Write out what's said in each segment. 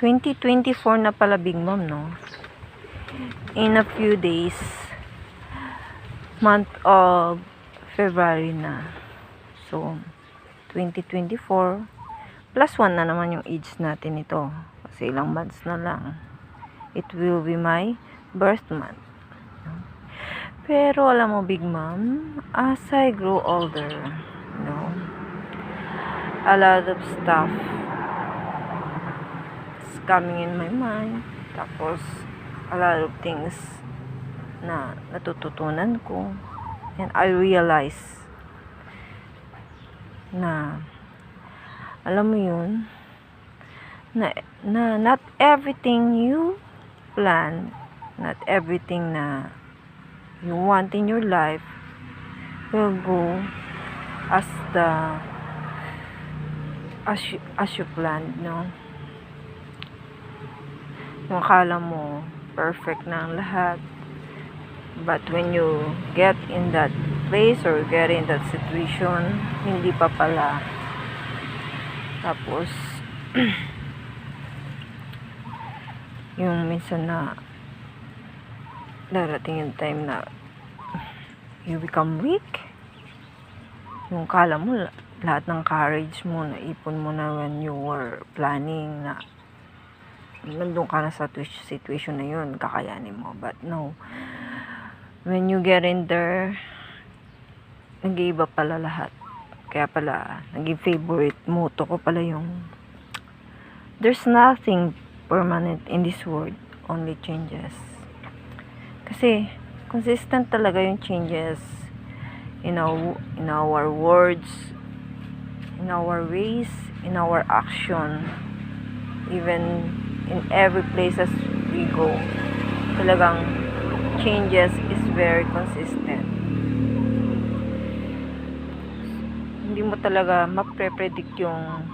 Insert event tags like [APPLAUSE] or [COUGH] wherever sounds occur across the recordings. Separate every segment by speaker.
Speaker 1: 2024 na pala Big Mom, no? In a few days, month of February na. So, 2024, plus 1 na naman yung age natin ito. Kasi ilang months na lang. It will be my birth month. Pero alam mo, Big Mom, as I grow older, you know, a lot of stuff coming in my mind. Tapos, a lot of things na natututunan ko. And I realize na, alam mo yun, na, na not everything you plan, not everything na you want in your life will go as the as you, as you planned, no? Yung akala mo perfect na ang lahat. But when you get in that place or get in that situation, hindi pa pala. Tapos, [CLEARS THROAT] yung minsan na darating yung time na you become weak. Yung kala mo, la- lahat ng courage mo, naipon mo na when you were planning na nandun ka na sa tu- situation na yun, kakayanin mo. But no, when you get in there, nag-iiba pala lahat. Kaya pala, naging favorite motto ko pala yung there's nothing permanent in this world, only changes. Kasi, consistent talaga yung changes in our, in our words, in our ways, in our action, even in every places we go. Talagang changes is very consistent. Hindi mo talaga mapre-predict yung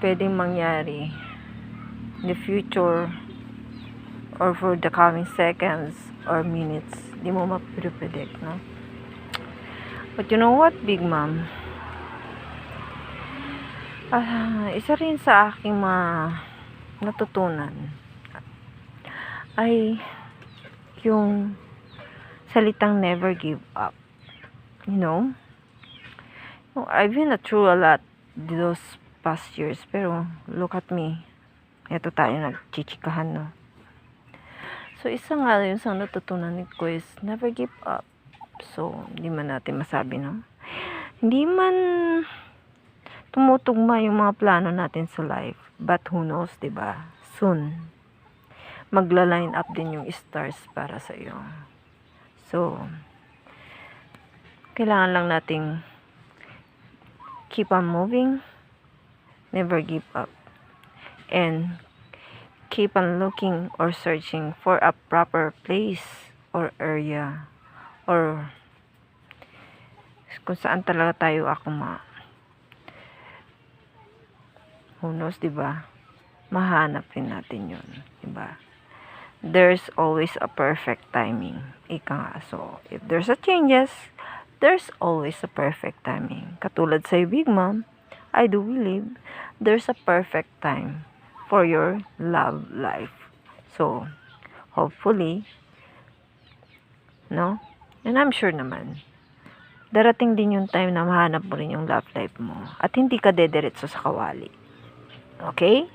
Speaker 1: pwedeng mangyari in the future or for the coming seconds or minutes. Hindi mo mapre-predict, no? But you know what, Big Mom? Ah, isa rin sa aking mga natutunan ay yung salitang never give up. You know? I've been through a lot those past years, pero look at me. Ito tayo nagchichikahan, no? So, isa nga yun sa natutunan ko is never give up. So, hindi man natin masabi, no? Hindi man tumutugma yung mga plano natin sa life. But who knows, ba? Soon, magla-line up din yung stars para sa iyo. So, kailangan lang nating keep on moving, never give up, and keep on looking or searching for a proper place or area or kung saan talaga tayo akuma. Who di ba? Mahanap rin natin yun, di ba? There's always a perfect timing. Ika nga. So, if there's a changes, there's always a perfect timing. Katulad sa Big Mom, I do believe there's a perfect time for your love life. So, hopefully, no? And I'm sure naman, darating din yung time na mahanap mo rin yung love life mo at hindi ka dediretso sa kawali. Okay?